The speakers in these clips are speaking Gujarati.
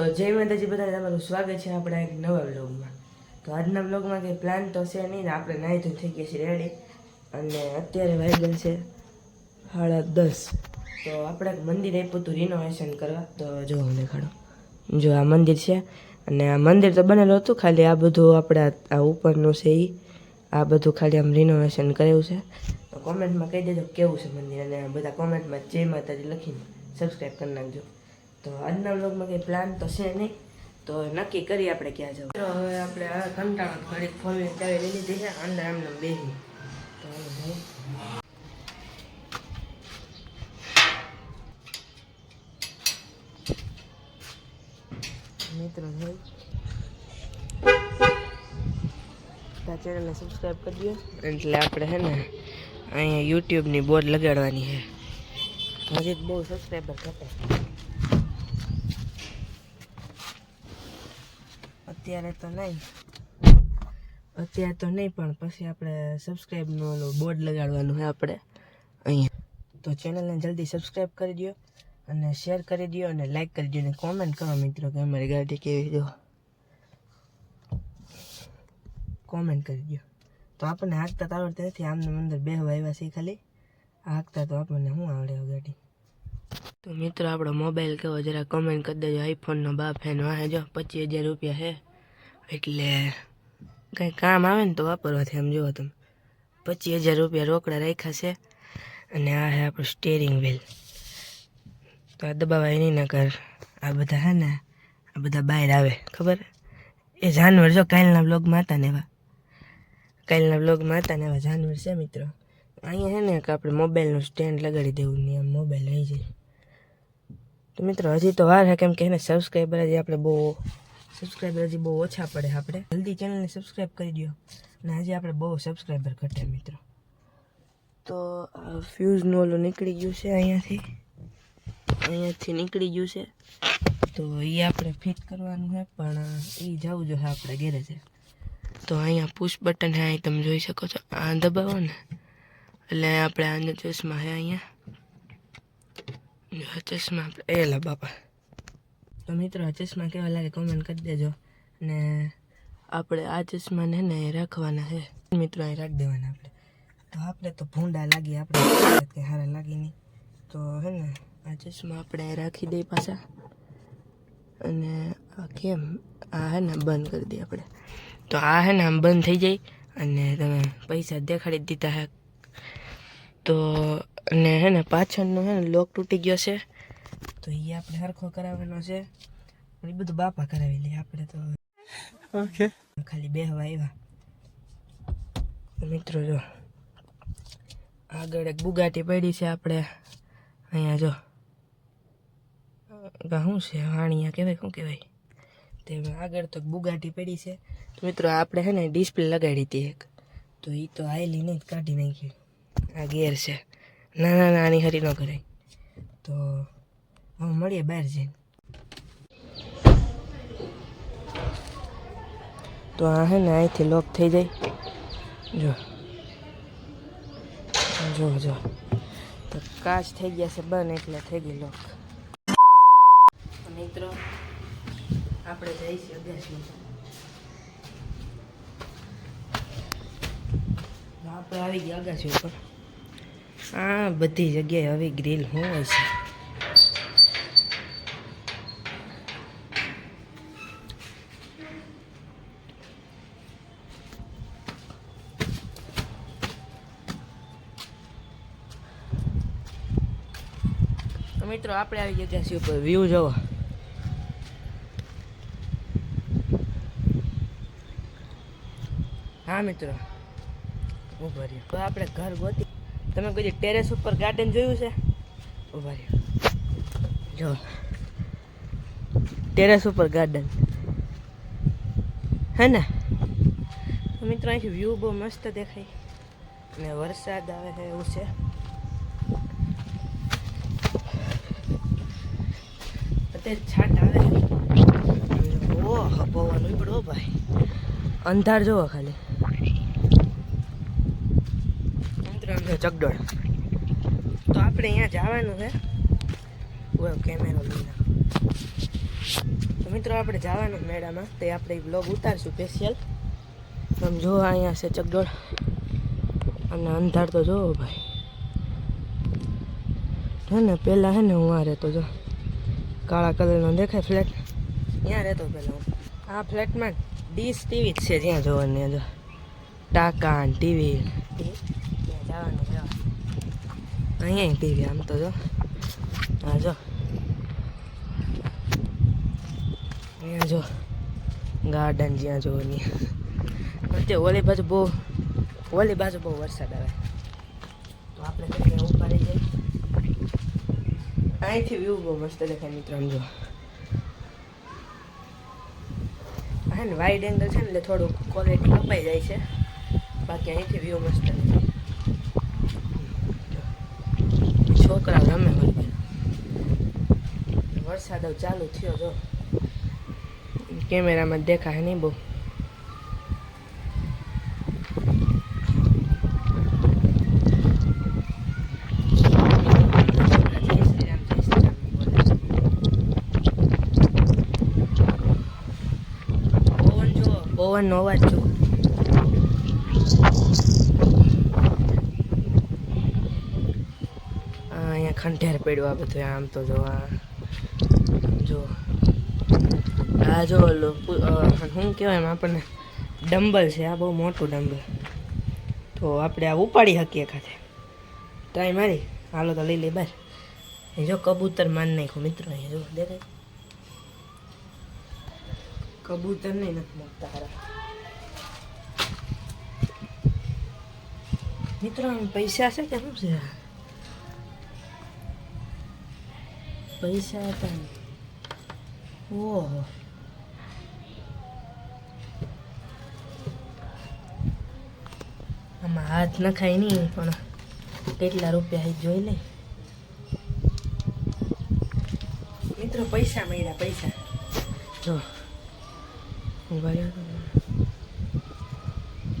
તો જય માતાજી, બધાને તમારું સ્વાગત છે આપણા એક નવા બ્લોગમાં તો આજના બ્લોગમાં કંઈ પ્લાન તો છે નહીં ને આપણે નાહી તો થઈ ગયા છીએ રેડી અને અત્યારે વાગ્યા છે સાડા દસ. તો આપણે મંદિર આપ્યું હતું રિનોવેશન કરવા. તો જો હું દેખાડો. જો આ મંદિર છે. અને આ મંદિર તો બનેલું હતું, ખાલી આ બધું આપણે આ ઉપરનું છે એ આ બધું ખાલી આમ રિનોવેશન કરેલું છે. તો કોમેન્ટમાં કહી દેજો કેવું છે મંદિર? અને બધા કોમેન્ટમાં જય માતાજી લખીને સબસ્ક્રાઈબ કરી નાખજો. તો આજના વ્લોગમાં કંઈ પ્લાન તો છે નહીં. તો નક્કી કરી આપણે ક્યાં જવું. તો હવે આપણે કંટાળો ઘડીક ફોર ચાવી લઈ લીધી છે અંદર એમને બેસી તો મિત્રો ભાઈ ચેનલને સબસ્ક્રાઈબ કરજો એટલે આપણે છે ને અહીંયા યુટ્યુબની બોર્ડ લગાડવાની છે. હજી બહુ સબસ્ક્રાઈબર ઘટે અત્યારે તો નહીં. અત્યારે તો નહીં, પણ પછી આપણે સબસ્ક્રાઈબનું ઓલું બોર્ડ લગાડવાનું છે આપણે અહીંયા. તો ચેનલને જલ્દી સબસ્ક્રાઈબ કરી દો અને શેર કરી દો અને લાઈક કરી દો અને કોમેન્ટ કરો મિત્રો કે અમારી ગાડી કેવી જો. કોમેન્ટ કરી દો તો આપણને હાંકતા તો આવડતી નથી, આમને અંદર બેહવા આવ્યા છે ખાલી. હાંકતા તો આપણને શું આવડે ગાડી? તો મિત્રો આપણો મોબાઈલ કેવો, જરા કોમેન્ટ કરી દેજો આઈફોનનો બાપ હે વાહે જો, પચીસ હજાર રૂપિયા છે એટલે કંઈ કામ આવે ને તો વાપરવાથી આમ જુઓ તમે. પચીસ હજાર રૂપિયા રોકડા રાખ્યા છે અને આ છે આપણું સ્ટેરિંગ વ્હીલ તો આ દબાવાય નહીં નકર આ બધા હે ને, આ બધા બહાર આવે, ખબર? એ જાનવર જો કાલના બ્લોગમાં હતા ને એવા. કાલના બ્લોગમાં હતા ને એવા જાનવર છે મિત્રો. અહીંયા છે ને કે આપણે મોબાઈલનું સ્ટેન્ડ લગાડી દેવું ને આમ મોબાઈલ રહી જાય તો મિત્રો હજી તો વાર છે કેમ કે એને સબસ્ક્રાઈબર હજી આપણે બહુ સબસ્ક્રાઈબર હજી બહુ ઓછા પડે આપણે. જલ્દી ચેનલને સબસ્ક્રાઈબ કરી દો અને હજી આપણે બહુ સબસ્ક્રાઈબર ઘટે મિત્રો. તો ફ્યુઝનું ઓલું નીકળી ગયું છે અહીંયાથી. અહીંયાથી નીકળી ગયું છે. તો એ આપણે ફિટ કરવાનું છે, પણ એ જવું જોઈએ આપણે ગેરેજે તો અહીંયા પુશ બટન છે, અહીં તમે જોઈ શકો છો. આ દબાવો ને. એટલે આપણે આને ચશ્મા છે અહીંયા. ચશ્મા આપણે લા બાપા. તો મિત્રો, આ ચશ્મા કેવા લાગે કોમેન્ટ કરી દેજો. અને આપણે આ ચશ્માને ને રાખવાના છે. મિત્રો, અહીં રાખી દેવાના આપણે. તો આપણે તો ભૂંડા લાગી, આપણે કંઈ સારા લાગી નહીં. તો હે ને, આ ચશ્મા આપણે રાખી દઈએ પાછા. અને આ કેમ? આ હે ને બંધ કરી દઈએ આપણે. તો આ હે ને, આમ બંધ થઈ જાય. અને તમે પૈસા દેખાડી દીધા હે. તો અને હે ને, પાછળનો હે ને લોક તૂટી ગયો છે. તો એ આપણે સરખો કરાવવાનો છે. એ બધું બાપા કરાવી લે આપણે તો ઓકે. ખાલી બેહવા આવ્યા મિત્રો જો આગળ એક બુગાટી પડી છે આપણે. અહીંયા જો શું છે વાણિયા કહેવાય શું કહેવાય? તે આગળ તો બુગાટી પડી છે. તો મિત્રો આપણે છે ને ડિસ્પ્લે લગાડી હતી એક. તો એ તો આયલી નહીં કાઢી નાખી. આ ગેર છે. ના ના ના આની હરી ન કરાય. તો હવે મળીએ બહાર જઈને. તો આ હે ને અહીંથી લોક થઈ જાય. જો. જો જો. તો કાચ થઈ ગયા છે બંધ, એટલે થઈ ગઈ લોક મિત્રો, આપણે જઈશું અભ્યાસમાં આપણે આવી ગયા અગાસી ઉપર. આ બધી જગ્યાએ આવી ગ્રીલ હોય છે તો મિત્રો, આપણે આવી ગયા છીએ ઉપર વ્યૂ જોવો. હા, મિત્રો. ઊભા રહ્યો. તો આપણે ઘર ગોતી તમે કોઈ ટેરેસ ઉપર ગાર્ડન જોયું છે? ઊભા રહ્યો. જો. ટેરેસ ઉપર ગાર્ડન હે ને? મિત્રો, અહીંથી વ્યૂ બહુ મસ્ત દેખાય. અને વરસાદ આવે છે, એવું છે. છાટ આવે. ઓહ, પવન ઉપડો ભાઈ. અંધાર જોવો ખાલી. ચગડોળ તો આપણે અહીંયા જવાનું છે. ઓય, કેમેરો લઈને. તો મિત્રો, આપણે જવાનું મેળામાં. તે આપણે બ્લોગ ઉતારશું સ્પેશિયલ આમ જો અહીંયા છે ચગડોળ અને અંધાર તો જોવો ભાઈ. હે ને પહેલાં હે ને, હું આ રહેતો જો. કાળા કલરનો દેખાય ફ્લેટ ત્યાં રહેતો પહેલાં હું આ ફ્લેટમાં ડીશ ટીવી જ છે જ્યાં જોવાની જો ટાકાન ટીવી. ત્યાં જવાનું છે. અહીંયા ટીવી આમ તો જો. હા જો. અહીંયા જો. ગાર્ડન જ્યાં જોવાની. અત્યારે ઓલી બાજુ બહુ ઓલી બાજુ બહુ વરસાદ આવે. તો આપણે ઉપર જઈએ અહીંથી વ્યૂ બહુ મસ્ત દેખાય મિત્રો આમ જો. હા ને વાઇડ એંગલ છે ને એટલે થોડુંક ક્વોલિટી કપાઈ જાય છે. બાકી અહીંથી વ્યૂ મસ્ત છોકરા રમે હોય વરસાદ ચાલુ થયો જો. કેમેરામાં દેખાય નહીં બહુ જય શ્રી રામ, જય શ્રી રામ બોલે. પવન જો પવનનો અવાજ જો આ અહીંયા ખંઠેર પડ્યું આ બધું, આમ તો જો આ જો. આ જો શું કહેવાય એમ આપણને? ડમ્બલ છે, આ બહુ મોટું ડમ્બલ તો આપણે આ ઉપાડી શકીએ ખાતે ટ્રાય મારી, હાલો તો લઈ લે બહાર જો કબૂતર માન નાખ્યું, મિત્રો જો, દેખાય? કબૂતર નહીં નથી મૂકતા હારા. મિત્રો પૈસા છે કે શું છે? પૈસા હતા ઓહો. આમાં હાથ નખાય નહીં, પણ કેટલા રૂપિયા જોઈ લે. મિત્રો, પૈસા મળ્યા, પૈસા. જો.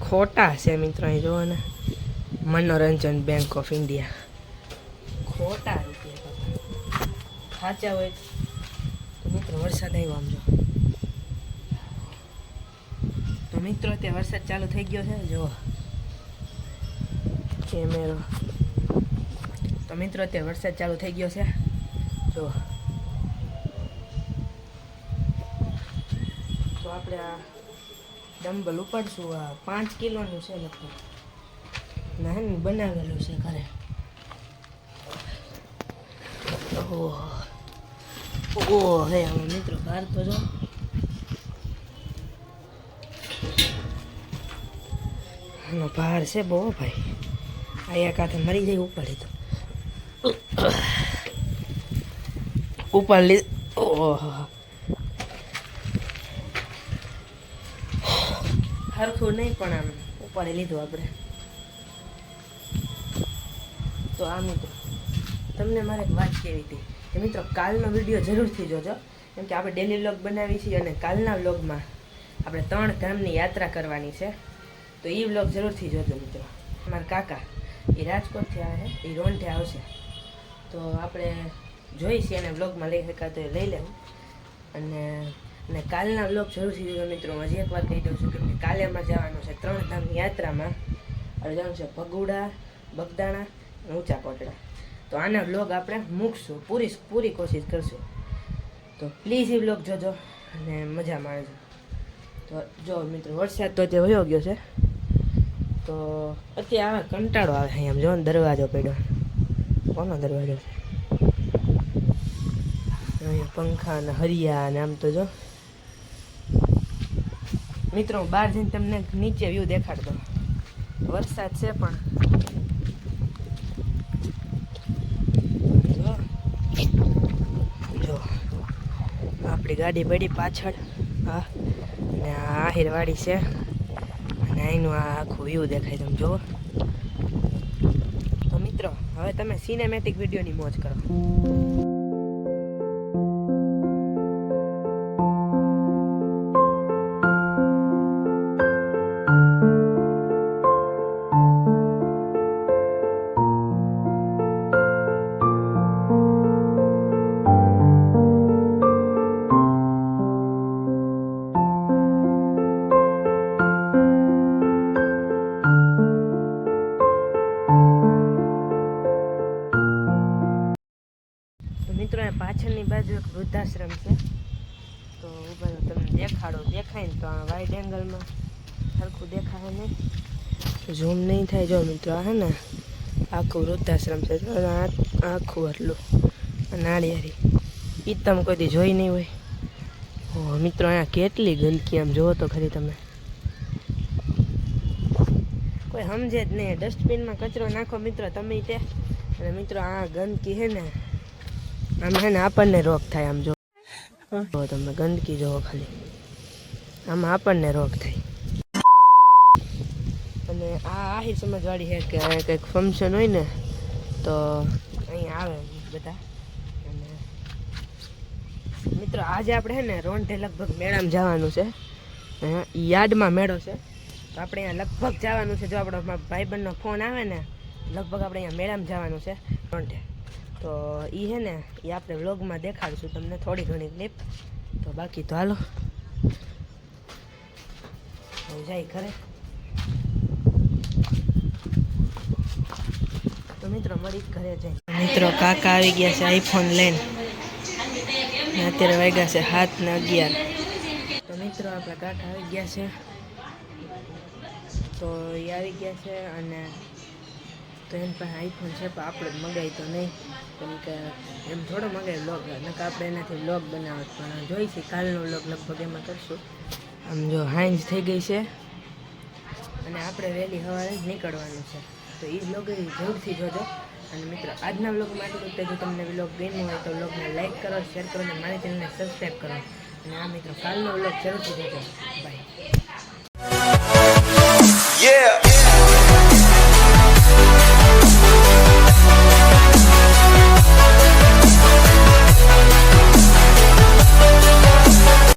ખોટા છે મિત્રો, અહીં જુઓ ને. મનોરંજન બેંક ઓફ ઇન્ડિયા ખોટા રૂપિયા સાચા હોય મિત્રો, વરસાદ આવ્યો આમ જો. તો મિત્રો તે વરસાદ ચાલુ થઈ ગયો છે, જુઓ. કેમેરો. તો મિત્રો તે વરસાદ ચાલુ થઈ ગયો છે જો આપણે આ ડમ્બલ ઉપાડશું. આ પાંચ કિલોનું છે લગભગ. નાનું બનાવેલું છે ઘરે. ઓહ. ઓહ, હે આમાં મિત્રો, બહાર તો જો. આનો ભાર છે બહુ, ભાઈ. અહીંયા કાંઠે મરી જાય ઉપાડી તો. ઉપાડ ઓહ હરખું નહીં પણ આમ ઉપાડી લીધું આપણે. તો આ મિત્રો, તમને મારે એક વાત કહેવી હતી કે મિત્રો, કાલનો વીડિયો જરૂરથી જોજો. કેમ કે આપણે ડેલી વ્લોગ બનાવી છીએ અને કાલના વ્લોગમાં આપણે ત્રણ ધામની યાત્રા કરવાની છે. તો એ વ્લોગ જરૂરથી જોજો મિત્રો. મારા કાકા એ રાજકોટથી આવે એ રોંઢે આવશે. તો આપણે જોઈશી એને વ્લોગમાં લઈ શકાય તો એ લઈ લેવું. અને અને કાલના વ્લોગ જરૂરથી જોજો મિત્રો. હજી એક વાર કહી દઉં છું કે કાલે અમારે જવાનું છે ત્રણ ધામની યાત્રામાં. હવે જવાનું છે ભગુડા, બગદાણા અને ઊંચા કોટડા તો આના વ્લોગ આપણે મૂકશું. પૂરી પૂરી કોશિશ કરશું. તો પ્લીઝ એ વ્લોગ જોજો અને મજા માણજો. તો જો મિત્રો, વરસાદ તો તે વયો ગયો છે. તો અત્યારે આવે કંટાળો આવે અહીંયા આમ. જો ને દરવાજો પડ્યો. કોનો દરવાજો છે? અહીંયા પંખા ને હરિયા ને આમ તો જો. મિત્રો, બહાર જઈને તમને નીચે વ્યૂ દેખાડતો વરસાદ છે પણ. જો. આપણી ગાડી પડી પાછળ. હા. અને આ આહિરવાડી છે. અને અહીંનું આ આખું વ્યૂ દેખાય તમે જુઓ. તો મિત્રો, હવે તમે સિનેમેટિક વિડીયોની મોજ કરો. વૃદ્ધાશ્રમ છે. તો બધું તમને દેખાડો. દેખાય ને તો આ વાઇડ એંગલમાં સરખું દેખાય નહીં. ઝૂમ નહીં થાય જો મિત્રો હે ને, આખું વૃદ્ધાશ્રમ છે. આખું આટલું નાળિયેરી ઈ તમે કોઈ જોઈ નહીં હોય. ઓ, મિત્રો અહીંયા કેટલી ગંદકી આમ જુઓ તો ખરી તમે. કોઈ સમજે જ નહીં. ડસ્ટબિનમાં કચરો નાખો મિત્રો, તમે તે અને મિત્રો, આ ગંદકી છે ને આમ હે ને આપણને રોગ થાય આમ જો. તમે ગંદકી જોવો ખાલી. આમાં આપણને રોગ થાય. અને આ આહિર સમજવાળી છે કે કંઈક ફંક્શન હોય ને, તો અહીંયા આવે બધા. અને મિત્રો, આજે આપણે છે ને રોંઢે લગભગ મેળામાં જવાનું છે. યાર્ડમાં મેળો છે. તો આપણે અહીંયા લગભગ જવાનું છે. જો આપણો ભાઈબંધનો ફોન આવે ને, લગભગ આપણે અહીંયા મેળામાં જવાનું છે રોંઢે. તો એ છે ને એ આપણે વ્લોગમાં દેખાડીશું તમને થોડી ઘણી ક્લિપ તો બાકી તો હાલો. જાય ઘરે. તો મિત્રો મળી ઘરે જાય. મિત્રો કાકા આવી ગયા છે આઈફોન લઈને. અત્યારે વાગ્યા છે હાથ ને અગિયાર. તો મિત્રો આપણા કાકા આવી ગયા છે. તો એ આવી ગયા છે અને તો એમ પાસે આઈફોન છે, પણ આપણે મગાવી તો નહીં. કેમ કે એમ થોડો મગે બ્લોગ નકા આપણે એનાથી બ્લોગ બનાવત, પણ જોઈશી કાલનો બ્લોગ લગભગ એમાં કરશું. આમ જો હાંજ થઈ ગઈ છે, અને આપણે વહેલી સવારે જ નીકળવાનું છે. તો એ બ્લોગ જરૂરથી જોજો. અને મિત્રો, આજના બ્લોગમાં આટલું બધું જો તમને બ્લોગ ગમ્યો હોય તો બ્લોગને લાઇક કરો શેર કરો, અને મારી ચેનલને સબસ્ક્રાઈબ કરો. અને આ મિત્રો, કાલનો બ્લોગ જરૂરથી જોજો. Bye Yeah.